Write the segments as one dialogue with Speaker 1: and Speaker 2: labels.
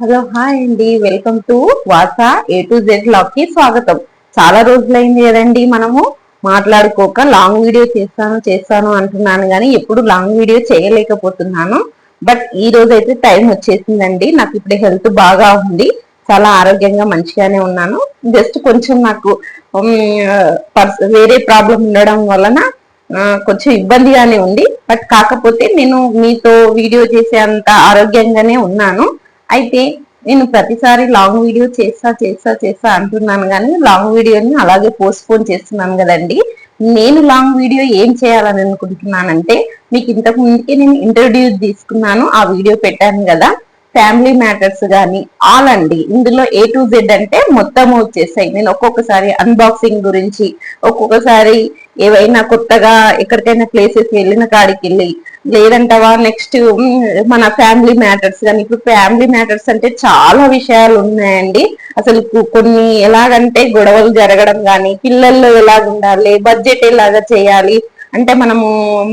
Speaker 1: Hello hi అండి. Welcome to Vasa A to Z లాగ్కి స్వాగతం. చాలా రోజులైంది కదండి మనము. మాట్లాడుకోక లాంగ్ వీడియో చేస్తాను చేస్తాను అంటున్నాను కానీ ఎప్పుడు లాంగ్ వీడియో చేయలేకపోతున్నాను. బట్ ఈ రోజు అయితే టైం వచ్చేసిందండి. నాకు ఇప్పుడు హెల్త్ బాగా ఉంది. చాలా ఆరోగ్యంగా మంచిగానే ఉన్నాను. జస్ట్ కొంచెం నాకు వేరే ప్రాబ్లం ఉండడం వలన కొంచెం ఇబ్బందిగానే ఉంది. బట్ కాకపోతే నేను మీతో వీడియో చేసే అంత ఆరోగ్యంగానే ఉన్నాను. అయితే నేను ప్రతిసారి లాంగ్ వీడియో చేస్తా చేస్తా చేస్తా అంటున్నాను కానీ లాంగ్ వీడియోని అలాగే పోస్ట్పోన్ చేస్తున్నాను కదండి. నేను లాంగ్ వీడియో ఏం చేయాలని అనుకుంటున్నానంటే మీకు ఇంతకు ముందుకే నేను ఇంట్రొడ్యూస్ తీసుకున్నాను ఆ వీడియో పెట్టాను కదా. ఫ్యామిలీ మ్యాటర్స్ కానీ ఆల్ అండి ఇందులో ఏ టు జెడ్ అంటే మొత్తం వచ్చేసాయి. నేను ఒక్కొక్కసారి అన్బాక్సింగ్ గురించి ఒక్కొక్కసారి ఏవైనా కొత్తగా ఎక్కడికైనా ప్లేసెస్ వెళ్ళిన కాడికి వెళ్ళి లేదంటవా? నెక్స్ట్ మన ఫ్యామిలీ మ్యాటర్స్ కానీ ఇప్పుడు ఫ్యామిలీ మ్యాటర్స్ అంటే చాలా విషయాలు ఉన్నాయండి. అసలు కొన్ని ఎలాగంటే గొడవలు జరగడం కానీ పిల్లల్లో ఎలాగ ఉండాలి బడ్జెట్ ఎలాగ చేయాలి అంటే మనము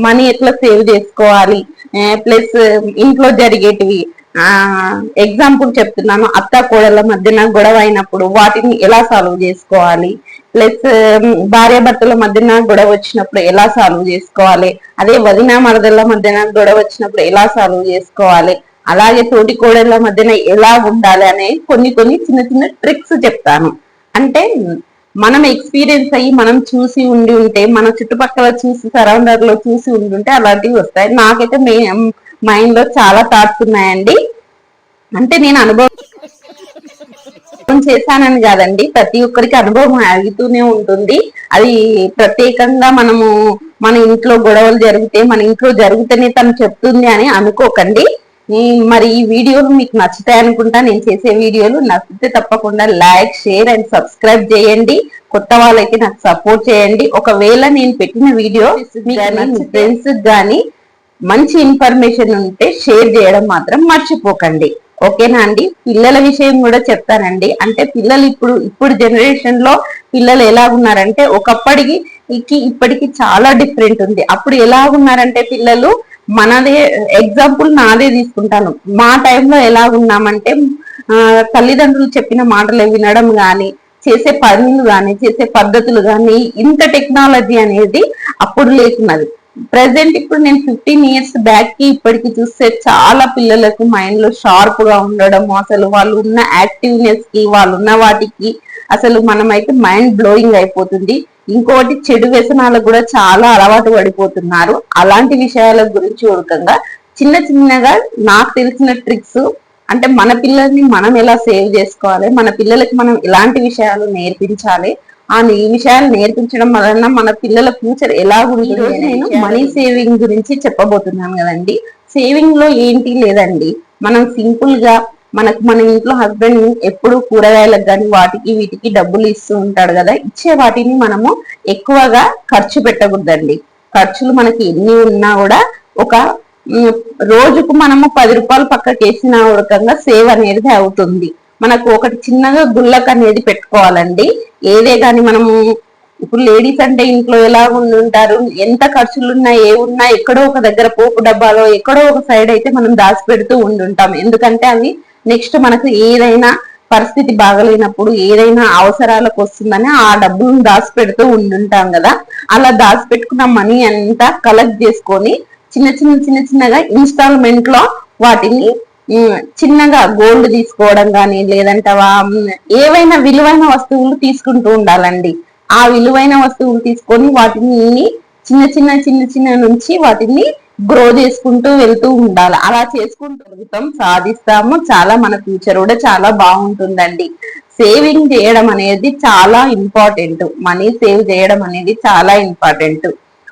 Speaker 1: మనీ ఎట్లా సేవ్ చేసుకోవాలి ప్లస్ ఇంట్లో జరిగేటివి. ఎగ్జాంపుల్ చెప్తున్నాను. అత్త కోడల మధ్యన గొడవ అయినప్పుడు వాటిని ఎలా సాల్వ్ చేసుకోవాలి? ప్లస్ um, భార్యాభర్తల మధ్యన గొడవ వచ్చినప్పుడు ఎలా సాల్వ్ చేసుకోవాలి? అదే వదిన మరదల మధ్యన గొడవ వచ్చినప్పుడు ఎలా సాల్వ్ చేసుకోవాలి? అలాగే తోటి కోడళ్ళ మధ్యన ఎలా ఉండాలి అనే కొన్ని కొన్ని చిన్న చిన్న ట్రిక్స్ చెప్తాను. అంటే మనం ఎక్స్పీరియన్స్ అయ్యి మనం చూసి ఉండి ఉంటే మన చుట్టుపక్కల చూసి సరౌండర్లో చూసి ఉండి ఉంటే అలాంటివి వస్తాయి. నాకైతే మైండ్లో చాలా థాట్స్ ఉన్నాయండి. అంటే నేను అనుభవం చేశానని కాదండి. ప్రతి ఒక్కరికి అనుభవం అడుగుతూనే ఉంటుంది. అది ప్రత్యేకంగా మనము మన ఇంట్లో గొడవలు జరిగితే మన ఇంట్లో జరిగితేనే తను చెప్తుంది అని అనుకోకండి. మరి ఈ వీడియోలు మీకు నచ్చుతాయి అనుకుంటా. నేను చేసే వీడియోలు నచ్చితే తప్పకుండా లైక్ షేర్ అండ్ సబ్స్క్రైబ్ చేయండి. కొత్త వాళ్ళైతే నాకు సపోర్ట్ చేయండి. ఒకవేళ నేను పెట్టిన వీడియో మీ ఫ్రెండ్స్ కానీ మంచి ఇన్ఫర్మేషన్ ఉంటే షేర్ చేయడం మాత్రం మర్చిపోకండి. ఓకేనా అండి? పిల్లల విషయం కూడా చెప్తానండి. అంటే పిల్లలు ఇప్పుడు ఇప్పుడు జనరేషన్లో పిల్లలు ఎలా ఉన్నారంటే ఒకప్పటికి ఇప్పటికి చాలా డిఫరెంట్ ఉంది. అప్పుడు ఎలా ఉన్నారంటే పిల్లలు మనదే ఎగ్జాంపుల్ నాదే తీసుకుంటాను. మా టైంలో ఎలా ఉన్నామంటే ఆ, తల్లిదండ్రులు చెప్పిన మాటలు వినడం కానీ చేసే పనులు కానీ చేసే పద్ధతులు కానీ ఇంత టెక్నాలజీ అనేది అప్పుడు లేకున్నది. ప్రెసెంట్ ఇప్పుడు నేను ఫిఫ్టీన్ ఇయర్స్ బ్యాక్కి ఇప్పటికి చూస్తే చాలా పిల్లలకు మైండ్లో షార్ప్గా ఉండడం అసలు వాళ్ళు ఉన్న యాక్టివ్నెస్కి వాళ్ళు ఉన్న వాటికి అసలు మనమైతే మైండ్ బ్లోయింగ్ అయిపోతుంది. ఇంకోటి చెడు వ్యసనాలకు కూడా చాలా అలవాటు పడిపోతున్నారు. అలాంటి విషయాల గురించి ఉడకంగా చిన్న చిన్నగా నాకు తెలిసిన ట్రిక్స్ అంటే మన పిల్లల్ని మనం ఎలా సేవ్ చేసుకోవాలి మన పిల్లలకి మనం ఎలాంటి విషయాలు నేర్పించాలి ఆ విషయాలు నేర్పించడం వలన మన పిల్లల ఫ్యూచర్ ఎలా ఉంటుంది నేను మనీ సేవింగ్ గురించి చెప్పబోతున్నాను కదండి. సేవింగ్లో ఏంటి లేదండి. మనం సింపుల్గా మనకు మన ఇంట్లో హస్బెండ్ ఎప్పుడు కూరగాయలకు కానీ వాటికి వీటికి డబ్బులు ఇస్తూ ఉంటాడు కదా. ఇచ్చే వాటిని మనము ఎక్కువగా ఖర్చు పెట్టకూడదండి. ఖర్చులు మనకి ఎన్ని ఉన్నా కూడా ఒక రోజుకు మనము పది రూపాయలు పక్కకి వేసిన రకంగా సేవ్ అనేది అవుతుంది. మనకు ఒకటి చిన్నగా గుల్లక్ అనేది పెట్టుకోవాలండి. ఏదే గాని మనము ఇప్పుడు లేడీస్ అంటే ఇంట్లో ఎలా ఉండి ఉంటారు ఎంత ఖర్చులున్నా ఏ ఉన్నా ఎక్కడో ఒక దగ్గర పోపు డబ్బాలో ఎక్కడో ఒక సైడ్ అయితే మనం దాచిపెడుతూ ఉండుంటాం ఎందుకంటే అవి నెక్స్ట్ మనకు ఏదైనా పరిస్థితి బాగలేనప్పుడు ఏదైనా అవసరాలకు వస్తుందని ఆ డబ్బులను దాచిపెడుతూ ఉండుంటాం కదా. అలా దాచిపెట్టుకున్న మనీ అంతా కలెక్ట్ చేసుకొని చిన్న చిన్న చిన్న చిన్నగా ఇన్స్టాల్మెంట్లో వాటిని చిన్నగా గోల్డ్ తీసుకోవడం కానీ లేదంటే ఏవైనా విలువైన వస్తువులు తీసుకుంటూ ఉండాలండి. ఆ విలువైన వస్తువులు తీసుకొని వాటిని చిన్న చిన్న చిన్న చిన్న నుంచి వాటిని గ్రో చేసుకుంటూ వెళ్తూ ఉండాలి. అలా చేసుకుంటూ వెళ్తాం సాధిస్తాము. చాలా మన ఫ్యూచర్ కూడా చాలా బాగుంటుందండి. సేవింగ్ చేయడం అనేది చాలా ఇంపార్టెంట్ మనీ సేవ్ చేయడం అనేది చాలా ఇంపార్టెంట్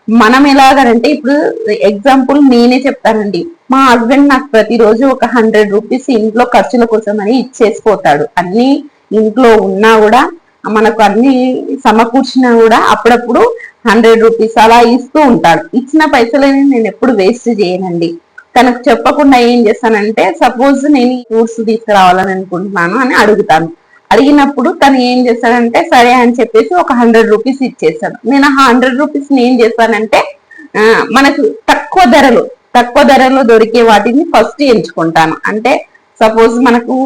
Speaker 1: మనం ఎలాగనంటే ఇప్పుడు ఎగ్జాంపుల్ నేనే చెప్తానండి. మా హస్బెండ్ నాకు ప్రతిరోజు ఒక హండ్రెడ్ రూపీస్ ఇంట్లో ఖర్చుల కోసం అని ఇచ్చేసిపోతాడు. అన్ని ఇంట్లో ఉన్నా కూడా మనకు అన్ని సమకూర్చినా కూడా అప్పుడప్పుడు హండ్రెడ్ రూపీస్ అలా ఇస్తూ ఉంటాడు. ఇచ్చిన పైసలని నేను ఎప్పుడు వేస్ట్ చేయనండి. తనకు చెప్పకుండా ఏం చేస్తానంటే సపోజ్ నేను ఫ్రూట్స్ తీసుకురావాలని అనుకుంటున్నాను అని అడుగుతాను. అడిగినప్పుడు తను ఏం చేశాడంటే సరే అని చెప్పేసి ఒక హండ్రెడ్ రూపీస్ ఇచ్చేసాను నేను ఆ హండ్రెడ్ రూపీస్ ఏం చేస్తానంటే మనకు తక్కువ ధరలు తక్కువ ధరలో దొరికే వాటిని ఫస్ట్ ఎంచుకుంటాను. అంటే సపోజ్ మనకు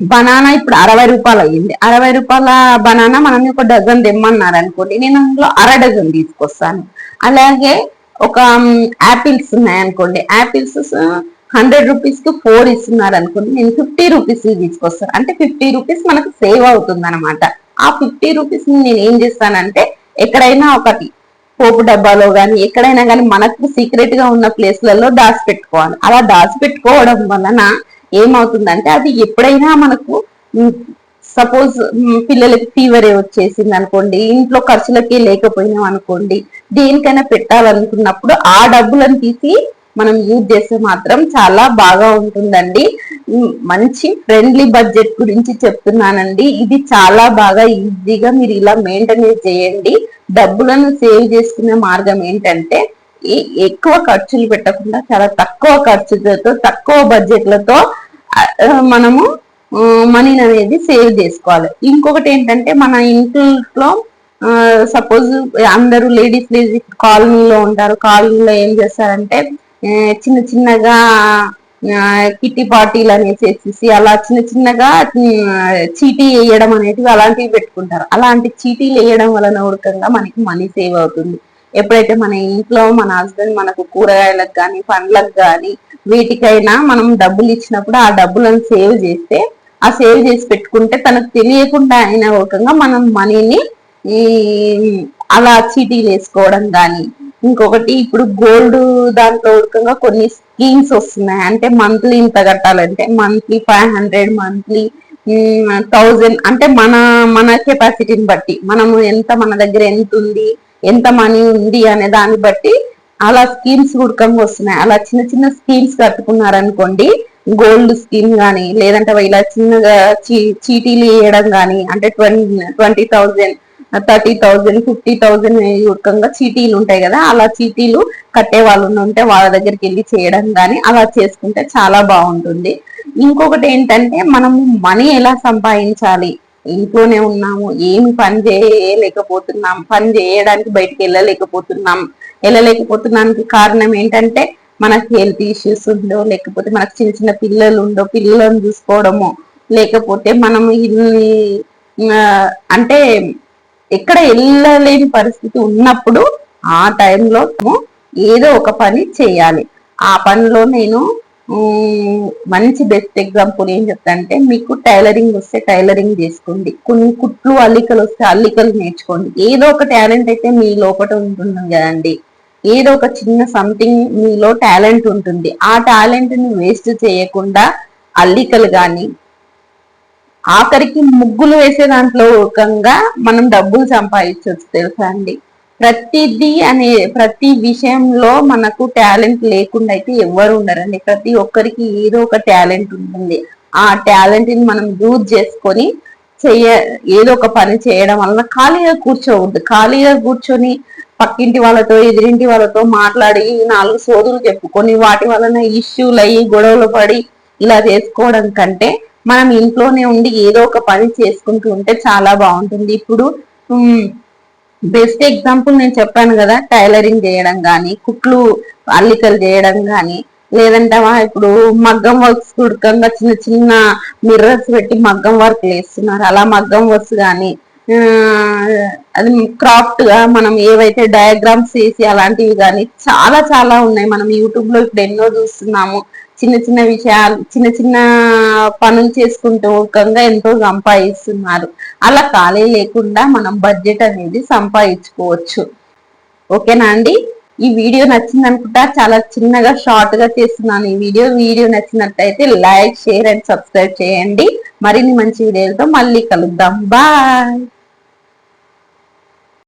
Speaker 1: బనానా ఇప్పుడు అరవై రూపాయలు అయ్యింది. అరవై రూపాయల బనానా మనం ఒక డజన్ తెమ్మన్నారు అనుకోండి. నేను అందులో అర డజన్ తీసుకొస్తాను. అలాగే ఒక యాపిల్స్ ఉన్నాయి అనుకోండి యాపిల్స్ హండ్రెడ్ రూపీస్కి ఫోర్ ఇస్తున్నారు అనుకోండి నేను ఫిఫ్టీ రూపీస్ తీసుకొస్తాను అంటే ఫిఫ్టీ రూపీస్ మనకు సేవ్ అవుతుంది అనమాట ఆ ఫిఫ్టీ రూపీస్ నేను ఏం చేస్తానంటే ఎక్కడైనా ఒకటి పోపు డబ్బాలో కానీ ఎక్కడైనా కానీ మనకు సీక్రెట్గా ఉన్న ప్లేస్లలో దాచిపెట్టుకోవాలి అలా దాచిపెట్టుకోవడం వలన ఏమవుతుందంటే అది ఎప్పుడైనా మనకు సపోజ్ పిల్లలకి ఫీవర్ వచ్చేసింది అనుకోండి ఇంట్లో ఖర్చులకి లేకపోయినాం అనుకోండి దేనికైనా పెట్టాలనుకున్నప్పుడు ఆ డబ్బులను తీసి మనం యూజ్ చేస్తే మాత్రం చాలా బాగా ఉంటుందండి. మంచి ఫ్రెండ్లీ బడ్జెట్ గురించి చెప్తున్నానండి. ఇది చాలా బాగా ఈజీగా మీరు ఇలా మెయింటైన్ చేయండి. డబ్బులను సేవ్ చేసుకునే మార్గం ఏంటంటే ఎక్కువ ఖర్చులు పెట్టకుండా చాలా తక్కువ ఖర్చులతో తక్కువ బడ్జెట్లతో మనము మనీని అనేది సేవ్ చేసుకోవాలి. ఇంకొకటి ఏంటంటే మన ఇంట్లో సపోజ్ అందరూ లేడీస్ లేడీస్ కాలనీలో ఉంటారు. కాలనీలో ఏం చేస్తారంటే చిన్న చిన్నగా కిట్టి పార్టీలు అనేసి అలా చిన్న చిన్నగా చీటీ వేయడం అనేటివి అలాంటివి పెట్టుకుంటారు. అలాంటి చీటీలు వేయడం వలన ఉడకంగా మనకి మనీ సేవ్ అవుతుంది. ఎప్పుడైతే మన ఇంట్లో మన హస్బెండ్ మనకు కూరగాయలకు కానీ పండ్లకు కానీ వీటికైనా మనం డబ్బులు ఇచ్చినప్పుడు ఆ డబ్బులను సేవ్ చేస్తే ఆ సేవ్ చేసి పెట్టుకుంటే తనకు తెలియకుండా అయిన రకంగా మనం మనీని ఈ అలా చీటీలు వేసుకోవడం కానీ ఇంకొకటి ఇప్పుడు గోల్డ్ దాంట్లో ఉడకంగా కొన్ని స్కీమ్స్ వస్తున్నాయి. అంటే మంత్లీ ఇంత కట్టాలంటే monthly five hundred monthly thousand. అంటే మన మన కెపాసిటీని బట్టి మనము ఎంత మన దగ్గర ఎంత ఉంది ఎంత మనీ ఉంది అనే దాన్ని బట్టి అలా స్కీమ్స్ ఉడకంగా వస్తున్నాయి. అలా చిన్న చిన్న స్కీమ్స్ కట్టుకున్నారనుకోండి గోల్డ్ స్కీమ్ కానీ లేదంటే ఇలా చిన్నగా చీ చీటీలు వేయడం కానీ అంటే twenty twenty thousand thirty thousand fifty thousand యుక్తంగా చీటీలు ఉంటాయి కదా అలా చీటీలు కట్టే వాళ్ళు ఉంటే వాళ్ళ దగ్గరికి వెళ్ళి చేయడం కానీ అలా చేసుకుంటే చాలా బాగుంటుంది. ఇంకొకటి ఏంటంటే మనం మనీ ఎలా సంపాదించాలి? ఇంట్లోనే ఉన్నాము ఏమి పని చేయలేకపోతున్నాం పని చేయడానికి బయటకు వెళ్ళలేకపోతున్నాం వెళ్ళలేకపోతున్నానికి కారణం ఏంటంటే మనకి హెల్త్ ఇష్యూస్ ఉందో లేకపోతే మనకు చిన్న చిన్న పిల్లలు ఉండో పిల్లలను చూసుకోవడము లేకపోతే మనం అంటే ఎక్కడ వెళ్ళలేని పరిస్థితి ఉన్నప్పుడు ఆ టైంలో ఏదో ఒక పని చేయాలి. ఆ పనిలో నేను మంచి బెస్ట్ ఎగ్జాంపుల్ ఏం చెప్తానంటే మీకు టైలరింగ్ వస్తే టైలరింగ్ చేసుకోండి. కొన్ని కుట్లు అల్లికలు వస్తే అల్లికలు నేర్చుకోండి. ఏదో ఒక టాలెంట్ అయితే మీ లోపల ఉంటుంది కదండి. ఏదో ఒక చిన్న సంథింగ్ మీలో టాలెంట్ ఉంటుంది. ఆ టాలెంట్ని వేస్ట్ చేయకుండా అల్లికలు కానీ ఆఖరికి ముగ్గులు వేసే దాంట్లో ఒకంగా మనం డబ్బులు సంపాదించవచ్చు తెలుసా అండి? ప్రతిదీ అనే ప్రతి విషయంలో మనకు టాలెంట్ లేకుండా అయితే ఎవరు ఉండరండి. ప్రతి ఒక్కరికి ఏదో ఒక టాలెంట్ ఉంటుంది. ఆ టాలెంట్ని మనం యూజ్ చేసుకొని చెయ్య ఏదో ఒక పని చేయడం వలన ఖాళీగా కూర్చోవద్దు. ఖాళీగా కూర్చొని పక్కింటి వాళ్ళతో ఎదిరింటి వాళ్ళతో మాట్లాడి నాలుగు సోదులు చెప్పుకొని వాటి వలన ఇష్యూలు అయ్యి గొడవలు పడి ఇలా చేసుకోవడం కంటే మనం ఇంట్లోనే ఉండి ఏదో ఒక పని చేసుకుంటూ ఉంటే చాలా బాగుంటుంది. ఇప్పుడు బెస్ట్ ఎగ్జాంపుల్ నేను చెప్పాను కదా టైలరింగ్ చేయడం కానీ కుట్లు అల్లికలు చేయడం కానీ లేదంటే ఇప్పుడు మగ్గం వర్క్స్ కుడకంగా చిన్న చిన్న మిర్రర్స్ పెట్టి మగ్గం వర్క్ వేస్తున్నారు అలా మగ్గం వర్క్స్ కానీ అది క్రాఫ్ట్గా మనం ఏవైతే డయాగ్రామ్స్ వేసి అలాంటివి కానీ చాలా చాలా ఉన్నాయి. మనం యూట్యూబ్లో ఇప్పుడు ఎన్నో చూస్తున్నాము. చిన్న చిన్న విషయాలు చిన్న చిన్న పనులు చేసుకుంటూ ఊకంగా ఎంతో సంపాదిస్తున్నారు. అలా ఖాళీ లేకుండా మనం బడ్జెట్ అనేది సంపాదించుకోవచ్చు. ఓకేనా అండి? ఈ వీడియో నచ్చింది అనుకుంటా చాలా చిన్నగా షార్ట్గా చేస్తున్నాను ఈ వీడియో. వీడియో నచ్చినట్టయితే లైక్ షేర్ అండ్ సబ్స్క్రైబ్ చేయండి. మరిన్ని మంచి వీడియోలతో మళ్ళీ కలుద్దాం. బాయ్